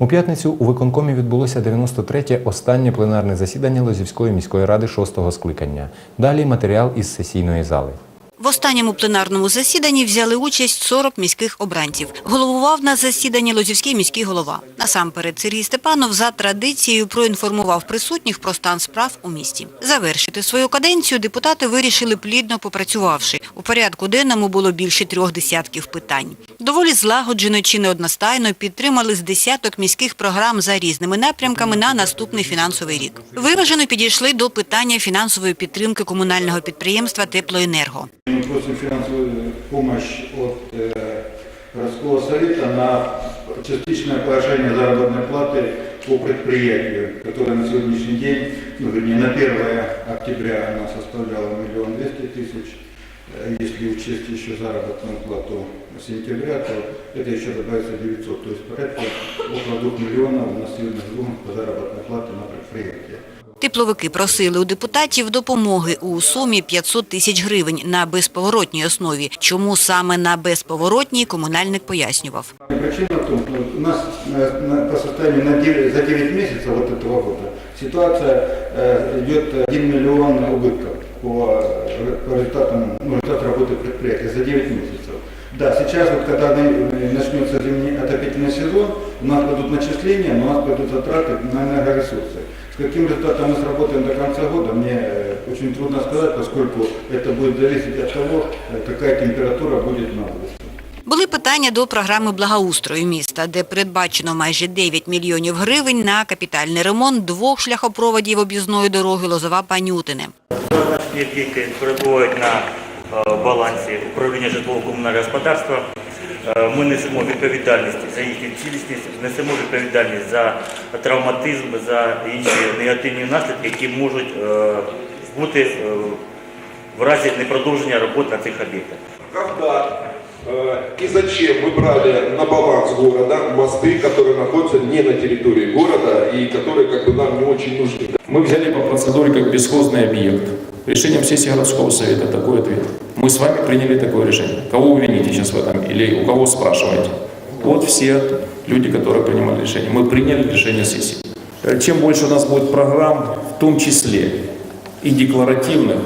У п'ятницю у виконкомі відбулося 93-те останнє пленарне засідання Лозівської міської ради шостого скликання. Далі матеріал із сесійної зали. В останньому пленарному засіданні взяли участь 40 міських обранців. Головував на засіданні Лозівський міський голова. Насамперед Сергій Степанов за традицією проінформував присутніх про стан справ у місті. Завершити свою каденцію депутати вирішили плідно попрацювавши. У порядку денному було більше трьох десятків питань. Доволі злагоджено чи не одностайно підтримали з десяток міських програм за різними напрямками на наступний фінансовий рік. Виважено підійшли до питання фінансової підтримки комунального підприємства Теплоенерго. Мы просим финансовую помощь от э, городского совета на частичное повышение заработной платы по предприятию, которое на сегодняшний день, ну, вернее, на 1 октября она составляла миллион двести тысяч. Э, Если учесть еще заработную плату сентября, то это еще добавится 900, то есть порядка около 2 миллионов у нас сегодня по заработной плате на предприятие. Тепловики просили у депутатів допомоги у сумі 500 тисяч гривень на безповоротній основі. Чому саме на безповоротній комунальник пояснював. Причина в том, что у нас на- на- по состоянию на 9 за 9 месяцев вот этого года ситуация э, идет 1 миллион убытков по, э, по результатам, ну, результат работы предприятия за 9 месяцев. Да, сейчас вот когда на- э, начнется зимний отопительный сезон, у нас пойдут начисления, но у нас пойдут затраты на энергоресурсы. С каким результатом мы сработаем до конца года, мне э, очень трудно сказать, поскольку это будет зависеть от того, э, какая температура будет на улице. Були питання до програми благоустрою міста, де передбачено майже 9 мільйонів гривень на капітальний ремонт двох шляхопроводів об'їзної дороги Лозова-Панютине. Зазначені об'єкти перебувають на е, балансі управління житлово-комунального господарства. Е, Ми несемо відповідальність за їхню цілісність, несемо відповідальність за травматизм, за інші негативні наслідки, які можуть е, бути е, в разі непродовження роботи на цих об'єктах. когда э, и зачем мы брали на баланс города мосты, которые находятся не на территории города и которые как бы нам не очень нужны. Мы взяли по процедуре как бесхозный объект. Решением сессии городского совета такой ответ. Мы с вами приняли такое решение. Кого вы вините сейчас в этом? Или у кого спрашиваете? Вот все люди, которые принимали решение. Мы приняли решение сессии. Э, Чем больше у нас будет программ, в том числе и декларативных,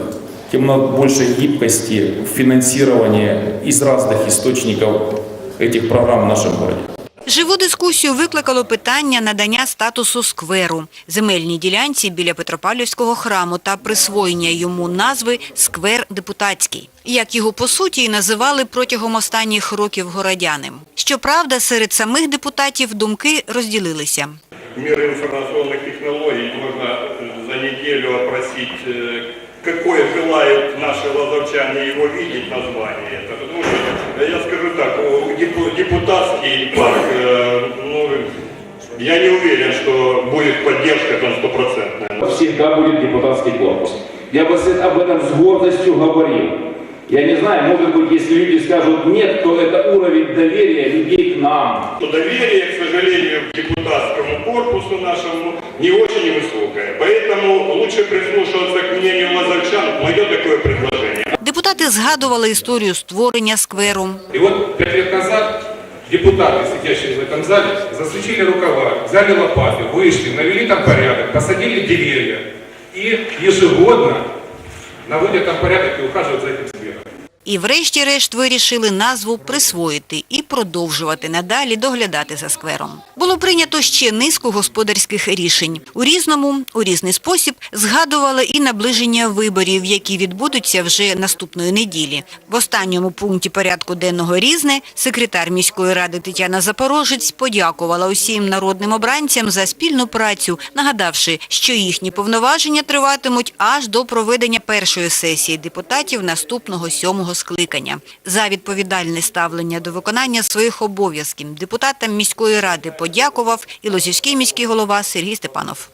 тем больше гибкости в финансировании из разных источников этих программ в нашем городе. Живу дискусію викликало питання надання статусу скверу земельній ділянці біля Петропавлівського храму та присвоєння йому назви «Сквер депутатський», як його по суті і називали протягом останніх років городяни. Щоправда, серед самих депутатів думки розділилися. мир информационных технологий можно э, за неделю опросить, э, какое желают наши лазовчане его видеть название. Это, ну, э, я скажу так, депутатский парк, э, ну, я не уверен, что будет поддержка там стопроцентная. всегда будет депутатский корпус. Я бы об этом с гордостью говорил. Я не знаю, может быть, если люди скажут нет, то это уровень доверия людей к нам. То доверие, к сожалению, к депутатскому корпусу нашему не очень высокое. Поэтому лучше прислушиваться к мнению лазовчан. Мое такое предложение. Депутати згадували історію створення скверу. И вот пять лет назад депутаты, сидящие в этом зале, засучили рукава, взяли лопаты, вышли, навели там порядок, посадили деревья и ежегодно наводят там порядок и ухаживают за этим сквером. І врешті-решт вирішили назву присвоїти і продовжувати надалі доглядати за сквером. Було прийнято ще низку господарських рішень. У різному, у різний спосіб згадували і наближення виборів, які відбудуться вже наступної неділі. В останньому пункті порядку денного «Різне» секретар міської ради Тетяна Запорожець подякувала усім народним обранцям за спільну працю, нагадавши, що їхні повноваження триватимуть аж до проведення першої сесії депутатів наступного сьомого скликання. За відповідальне ставлення до виконання своїх обов'язків депутатам міської ради подякував і Лозівський міський голова Сергій Степанов.